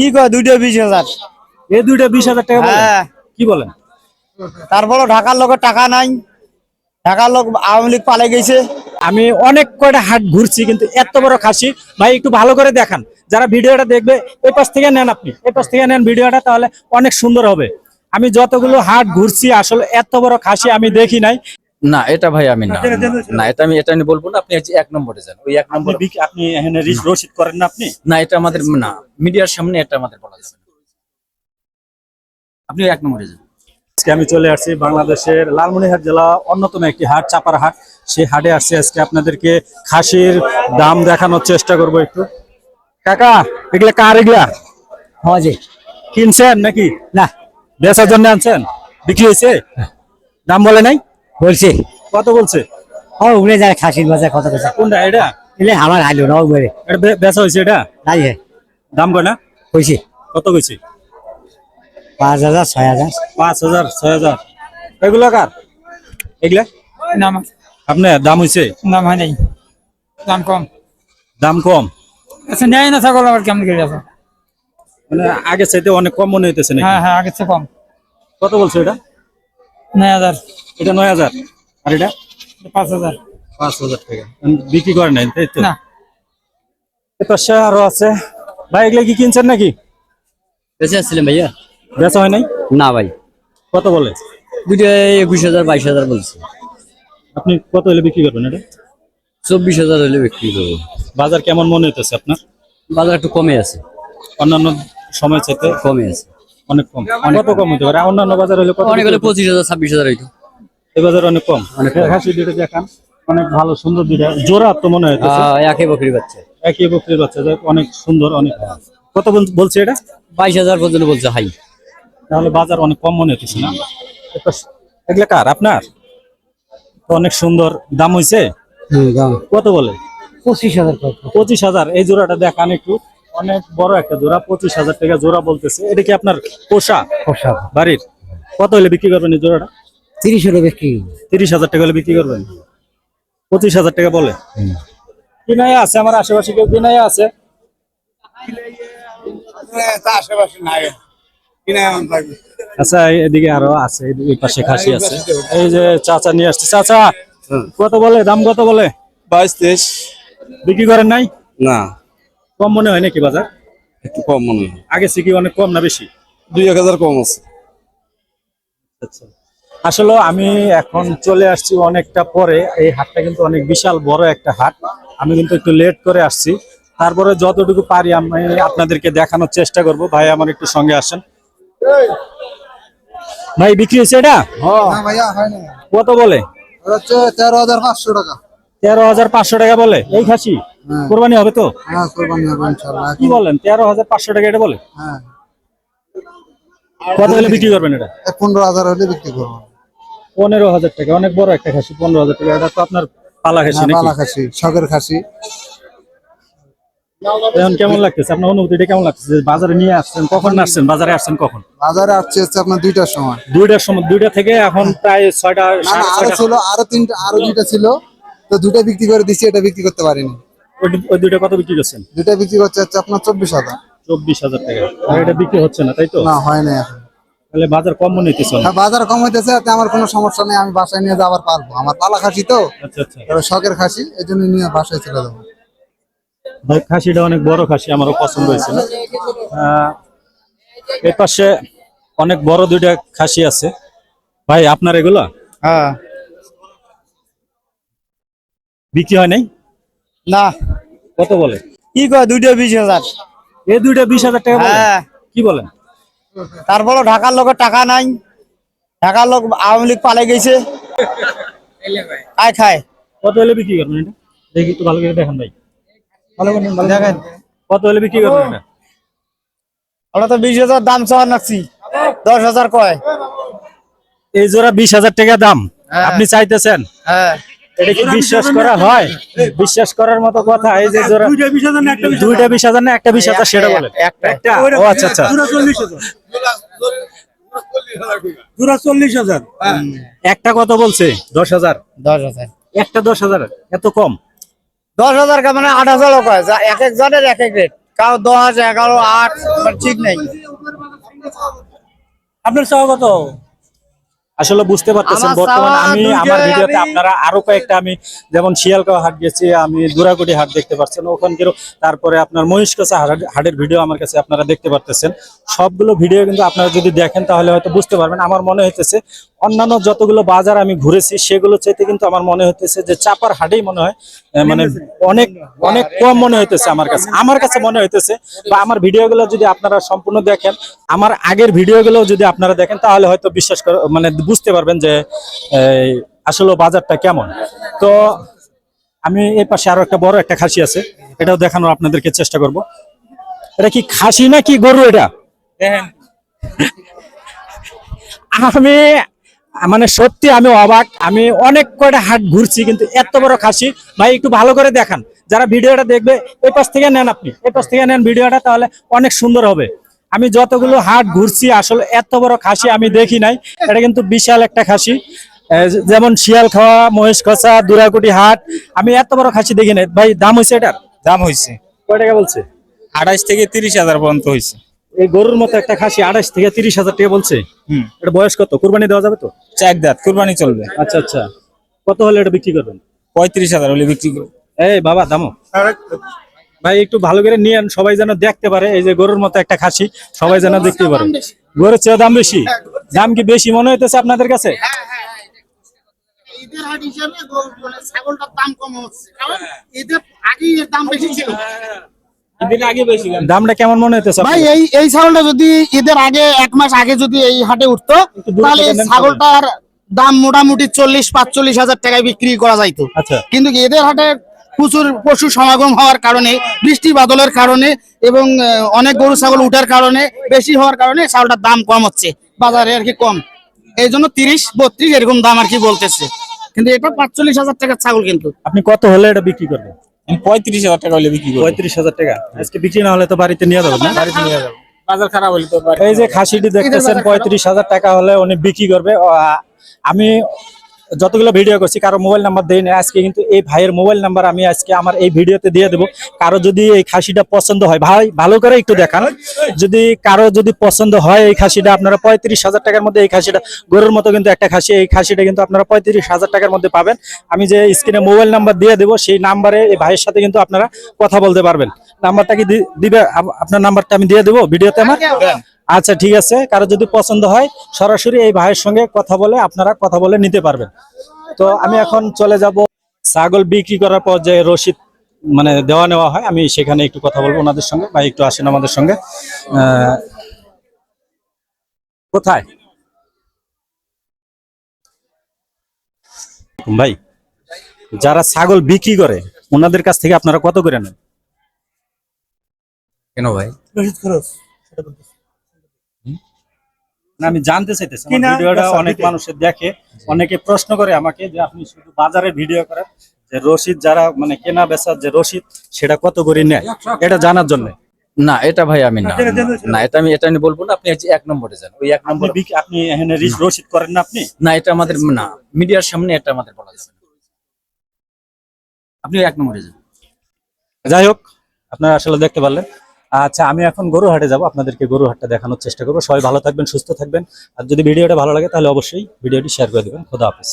কি কয় দুইটা বিশ হাজার। এই দুইটা বিশ হাজার টাকা বলে? হ্যাঁ। কি বলেন? তারপরে ঢাকার লোকের টাকা নাই। ঢাকার লোক আওয়ামী লীগ পালে গেছে। আমি অনেক কয়টা হাট ঘুরছি কিন্তু এত বড় খাসি। ভাই একটু ভালো করে দেখান। যারা ভিডিওটা দেখবে এই পাশ থেকে নেন আপনি। এই পাশ থেকে নেন ভিডিওটা তাহলে অনেক সুন্দর হবে। আমি যতগুলো হাট ঘুরছি আসলে এত বড় খাসি আমি দেখি নাই। না এটা ভাই আমি না না এটা আমি এটা আমি বলব না আপনি এক নম্বরে যান ওই এক নম্বর। বিক- আপনি এখানে রিস- রসিদ করেন না আপনি? না এটা আমাদের না মিডিয়ার সামনে এটা আমাদের বলা যাবে আপনি এক নম্বরে যান। আজকে আমি চলে আসছি বাংলাদেশের লালমনিরহাট জেলা অন্যতম একটি হাট চাপার হাট। সেই হাটে আসছি আজকে আপনাদেরকে খাসির দাম দেখানোর চেষ্টা করব একটু। কাকা এগুলা কার এগুলা? হ্যাঁ জি কিনছেন নাকি? না। বেচার জন্য আনছেন? বিক্রি হয়েছে? দাম বলে নাই? বলছি। কত বলছে? ও উড়ে যায় খাসির বাজার কত কথা কোনটা এটা? এলে আমার আইলো না উড়ে এটা বেচা হয়েছে এটা? নাই হে দাম কয় না? কইছি। কত কইছে? পাঁচ হাজার ছয় হাজার। পাঁচ হাজার ছয় হাজার। এগুলা কার? এগুলা? নাম আপনার দাম হয়েছে নাম হয় নাই। দাম কম। দাম কম। আচ্ছা নেয় না ছাগল আবার কেমন করে আছে মানে আগে চাইতে অনেক কম মনে হইতেছে নাকি? হ্যাঁ হ্যাঁ আগের চেয়ে কম। কত বলছো এটা? নয় হাজার। এটা নয় হাজার। আর এটা? পাঁচ হাজার। পাঁচ হাজার টাকা। বিক্রি করে নাই তাই তো? না। পাশে আরও আছে। ভাই এগুলা কি কিনছেন নাকি? বেঁচে আসছিলেন ভাইয়া? বেচা হয় নাই? না ভাই। কত বলে? দুইটা একুশ হাজার বাইশ হাজার বলছে। আপনি কত হলে বিক্রি করবেন এটা? চব্বিশ হাজার হলে বিক্রি করব। বাজার কেমন মনে হইতেছে আপনার? বাজার একটু কমে আছে। অন্যান্য সময় চাইতে? কমে আছে। অনেক কম। কত কম। হতে পারে। অন্যান্য বাজার হলে কত অনেক হলে পঁচিশ হাজার ছাব্বিশ হাজার হইতো। এই বাজার অনেক কম। হাসি দুটো দেখান অনেক ভালো সুন্দর দুইটা। জোড়া তো মনে আহ, একই বকরি বাচ্চা। একই বকরির বাচ্চা অনেক সুন্দর অনেক কত বল- বলছে এটা? বাইশ হাজার পর্যন্ত বলছে হাই। তাহলে বাজার অনেক কম মনে হচ্ছে না? এগুলা কার? আপনার? অনেক সুন্দর দাম হইছে? কত বলে? পঁচিশ হাজার পঁচিশ হাজার। এই জোড়াটা দেখান একটু। অনেক বড় একটা জোড়া পঁচিশ হাজার টাকা জোড়া বলতেছে। এটা কি আপনার পোষা? পোশাক বাড়ির। কত হলে বিক্রি করবেন এই জোড়াটা? তিরিশ হলে বিক্রি। তিরিশ হাজার টাকা হলে বিক্রি করবেন? পঁচিশ হাজার টাকা বলে? কিনাই আছে আমার আশেপাশে কেউ কিনাই আছে? আচ্ছা এদিকে আরও আছে এই পাশে খাসি আছে। এই যে চাচা নিয়ে আসছে। চাচা কত বলে? দাম কত বলে? বাইশ তেইশ। বিক্রি করেন নাই? না। কম মনে হয় নাকি বাজার? একটু কম মনে হয়। আগে থেকে অনেক কম না বেশি? দুই এক হাজার কম আছে। আচ্ছা। আসলে আমি এখন চলে আসছি অনেকটা পরে। এই হাটটা কিন্তু অনেক বিশাল বড় একটা হাট। আমি কিন্তু একটু লেট করে আসছি। তারপরে যতটুকু পারি আমি আপনাদেরকে দেখানোর চেষ্টা করব। ভাই আমার একটু সঙ্গে আসেন। ভাই বিক্রি হয়েছে এটা? ভাইয়া হয় কত বলে? তেরো হাজার পাঁচশো টাকা। তেরো হাজার পাঁচশো টাকা বলে। এই খাসি? কোরবানি হবে তো? হ্যাঁ কোরবানি হবে ইনশাল্লাহ কি বলেন? তেরো হাজার পাঁচশো টাকা এটা বলে? হ্যাঁ। কত হলে বিক্রি করবেন এটা? এই পনেরো হাজার হলে বিক্রি করব। পনেরো হাজার টাকা অনেক বড় একটা খাসি পনেরো হাজার টাকা। এটা তো আপনার পালা খাসি হ্যাঁ, নাকি? বালা খাসি শখের খাসি। এখন কেমন লাগতেছে? আপনার অনুভূতিটা কেমন লাগতেছে? বাজারে নিয়ে আসছেন কখন আসছেন? বাজারে আসছেন কখন? বাজারে আসছে হচ্ছে আপনার দুইটার সময়। দুইটার সময় দুইটা থেকে এখন প্রায় ছয়টা আরও ছিল আরও তিনটা আরও দুইটা ছিল। তো দুইটা বিক্রি করে দিছি এটা বিক্রি করতে পারিনি। ওই- দুইটা কত বিক্রি করছেন? দুইটা বিক্রি করছে হচ্ছে আপনার চব্বিশ হাজার। চব্বিশ হাজার টাকা। আর এটা বিক্রি হচ্ছে না তাই তো? না হয় না এখন। তাহলে বাজার কম মনে হইতেছে হ্যাঁ বাজার কম হইতেছে এতে আমার কোনো সমস্যা নেই আমি বাসায় নিয়ে যাবার পারব। আমার পালা খাসি তো আচ্ছা আচ্ছা। শখের খাসি এই জন্য নিয়ে বাসায় চলে যাব। ভাই খাসিটা অনেক বড় খাসি আমারও পছন্দ হয়েছিল এই পাশে অনেক বড় দুইটা খাসি আছে। ভাই আপনার এগুলো? হ্যাঁ। বিক্রি হয় নাই? না। কত বলে? কি কয় দুইটা বিশ হাজার। এই দুইটা বিশ হাজার টাকা বলে? হ্যাঁ। কি বলেন? তারপরে ঢাকার লোকের টাকা নাই। ঢাকার লোক আওয়ামী লীগ পালে গেছে। খায় খায়। কত হলে বিক্রি করবেন এটা? দেখি একটু ভালো করে দেখেন ভাই। দেখেন। কত হলে বিক্রি করবেন এটা? আমরা তো বিশ হাজার দাম চাওয়ার নাকছি। দশ হাজার কয়। এই জোড়া বিশ হাজার টাকা দাম। হ্যাঁ। আপনি চাইতেছেন? হ্যাঁ। এটা কি বিশ্বাস করা হয়? বিশ্বাস করার মতো কথা এই যে জোড়া দুইটা বিশ হাজার না একটা বিশ হাজার। সেটা বলে একটা। ও আচ্ছা আচ্ছা। একটা কত বলছে? দশ হাজার। দশ হাজার। একটা দশ হাজার এত কম? দশ হাজার কে মানে আট হাজারও কয়? এক এক জনের এক এক রেট কারও দশ এগারো আট মানে ঠিক নেই। আপনার চাওয়া কত? আসলে বুঝতে পারতেছেন বর্তমানে আমি আমার ভিডিওতে আপনারা আরও কয়েকটা আমি যেমন শিয়ালকা হাট গেছি আমি দুরাগুটি হাট দেখতে পাচ্ছেন ওখানকার তারপরে আপনার মহিষকাছা হাট- হাটের ভিডিও আমার কাছে আপনারা দেখতে পারতেছেন। সবগুলো ভিডিও কিন্তু আপনারা যদি দেখেন তাহলে হয়তো বুঝতে পারবেন। আমার মনে হইতেছে অন্যান্য যতগুলো বাজার আমি ঘুরেছি সেগুলো চাইতে কিন্তু আমার মনে হইতেছে যে চাপার হাটেই মনে হয় মানে অনেক অনেক কম মনে হইতেছে আমার কাছে। আমার কাছে মনে হইতেছে বা আমার ভিডিওগুলো যদি আপনারা সম্পূর্ণ দেখেন আমার আগের ভিডিওগুলো যদি আপনারা দেখেন তাহলে হয়তো বিশ্বাস করে মানে বুঝতে পারবেন যে আসলে বাজারটা কেমন। তো আমি এই পাশে আরও একটা বড় একটা খাসি আছে এটাও দেখানোর আপনাদেরকে চেষ্টা করব। এটা কি খাসি না কি গরু এটা? আমি মানে সত্যি আমি অবাক। আমি অনেক কয়টা হাট ঘুরছি কিন্তু এত বড় খাসি। ভাই একটু ভালো করে দেখান। যারা ভিডিওটা দেখবে এই পাশ থেকে নেন আপনি। এই পাশ থেকে নেন ভিডিওটা তাহলে অনেক সুন্দর হবে। আমি যতগুলো হাট ঘুরছি আসলে এত বড় খাসি আমি দেখি নাই। এটা কিন্তু বিশাল একটা খাসি। যেমন শিয়াল খাওয়া মহেশ খসা দুরাকুটি হাট আমি এত বড় খাসি দেখি নাই। ভাই দাম হয়েছে এটার? দাম হয়েছে কয় টাকা বলছে? আঠাইশ থেকে তিরিশ হাজার পর্যন্ত হয়েছে এই গরুর মতো একটা খাসি আঠাশ থেকে তিরিশ হাজার টাকা বলছে। হুম। এটা বয়স কত? কুরবানি দেওয়া যাবে তো? চার দাঁত কুরবানি চলবে। আচ্ছা আচ্ছা। কত হলে এটা বিক্রি করবেন? পঁয়ত্রিশ হাজার হলে বিক্রি করব। এই বাবা দামো। ভাই একটু ভালো করে নিয়ে আন, সবাই যেন দেখতে পারে এই যে গরুর মতো একটা খাসি সবাই যেন দেখতে পারে। গরুর চেয়ে দাম বেশি। দাম কি বেশি মনে হইতেছে আপনাদের কাছে? ঈদের হাট হিসেবে মানে ছাগলটার দাম কম হচ্ছে। কারণ ঈদের আগেই দাম বেশি ছিল। দামটা কেমন মনে হইতেছে ভাই এই এই ছাগলটা যদি ঈদের আগে এক মাস আগে যদি এই হাটে উঠতো তাহলে ছাগলটার দাম মোটামুটি চল্লিশ পাঁচচল্লিশ হাজার টাকায় বিক্রি করা যাইতো। আচ্ছা। কিন্তু এদের হাটে প্রচুর পশু সমাগম হওয়ার কারণে বৃষ্টি বাদলের কারণে এবং অনেক গরু ছাগল উঠার কারণে বেশি হওয়ার কারণে ছাগলটার দাম কম হচ্ছে বাজারে আর কি কম। এই জন্য তিরিশ বত্রিশ এরকম দাম আর কি বলতেছে। কিন্তু এটা পাঁচচল্লিশ হাজার টাকার ছাগল কিন্তু। আপনি কত হলে এটা বিক্রি করবেন? পঁয়ত্রিশ হাজার টাকা হলে বিক্রি করব। পঁয়ত্রিশ হাজার টাকা? আজকে বিক্রি না হলে তো বাড়িতে নিয়ে যাবেন না? বাড়িতে নিয়ে যাব। বাজার খারাপ হলে তো এই যে খাসিটি দেখতেছেন পঁয়ত্রিশ হাজার টাকা হলে উনি বিক্রি করবে। আমি যতগুলো ভিডিও করছি, কারও মোবাইল নাম্বার দেই না আজকে কিন্তু এই ভাইয়ের মোবাইল নাম্বার আমি আজকে আমার এই ভিডিওতে দিয়ে দেবো। কারও যদি এই খাসিটা পছন্দ হয়, ভাই, ভালো করে একটু দেখান। যদি কারও যদি পছন্দ হয় এই খাসিটা, আপনারা পঁয়ত্রিশ হাজার টাকার মধ্যে এই খাসিটা, গরুর মতো কিন্তু একটা খাসি, এই খাসিটা কিন্তু আপনারা পঁয়ত্রিশ হাজার টাকার মধ্যে পাবেন। আমি যে স্ক্রিনে মোবাইল নাম্বার দিয়ে দেবো, সেই নাম্বারে এই ভাইয়ের সাথে কিন্তু আপনারা কথা বলতে পারবেন। নাম্বারটা কি দিবে? আপনার নাম্বারটা আমি দিয়ে দেবো ভিডিওতে আমার? আচ্ছা ঠিক আছে। কারও যদি পছন্দ হয় সরাসরি এই ভাইয়ের সঙ্গে কথা বলে আপনারা কথা বলে নিতে পারবেন। তো আমি এখন চলে যাব। ছাগল বিক্রি করার পর যে রসিদ মানে দেওয়া নেওয়া হয় আমি সেখানে একটু কথা বলব ওনাদের সঙ্গে ভাই একটু আসেন আমাদের সঙ্গে। আহ, কোথায়? ভাই যারা ছাগল বিক্রি করে ওনাদের কাছ থেকে আপনারা কত করে নেন? কেন ভাই? না, আমি জানতে চাইতেছি। ভিডিওটা অনেক মানুষের দেখে অনেকে প্রশ্ন করে আমাকে যে আপনি শুধু বাজারে ভিডিও করেন যে রসিদ যারা মানে কেনা বেচার যে রসিদ সেটা কত করে নেয়? এটা জানার জন্য। না এটা ভাই আমি না না এটা আমি এটা আমি বলব না আপনি এক নম্বরে যান। ওই এক নম্বর বিক- আপনি এখানে রিস- রসিদ করেন না আপনি? না এটা আমাদের না মিডিয়ার সামনে এটা আমাদের বলা যাবে না। আপনি এক নম্বরে যান। যাই হোক আপনারা আসলে দেখতে পারলেন। আচ্ছা আমি এখন গরুহাটে যাব, আপনাদেরকে গরু হাটটা দেখানোর চেষ্টা করব। সবাই ভালো থাকবেন, সুস্থ থাকবেন। আর যদি ভিডিওটা ভালো লাগে, তাহলে অবশ্যই ভিডিওটি শেয়ার করে দেবেন। খোদা হাফেজ।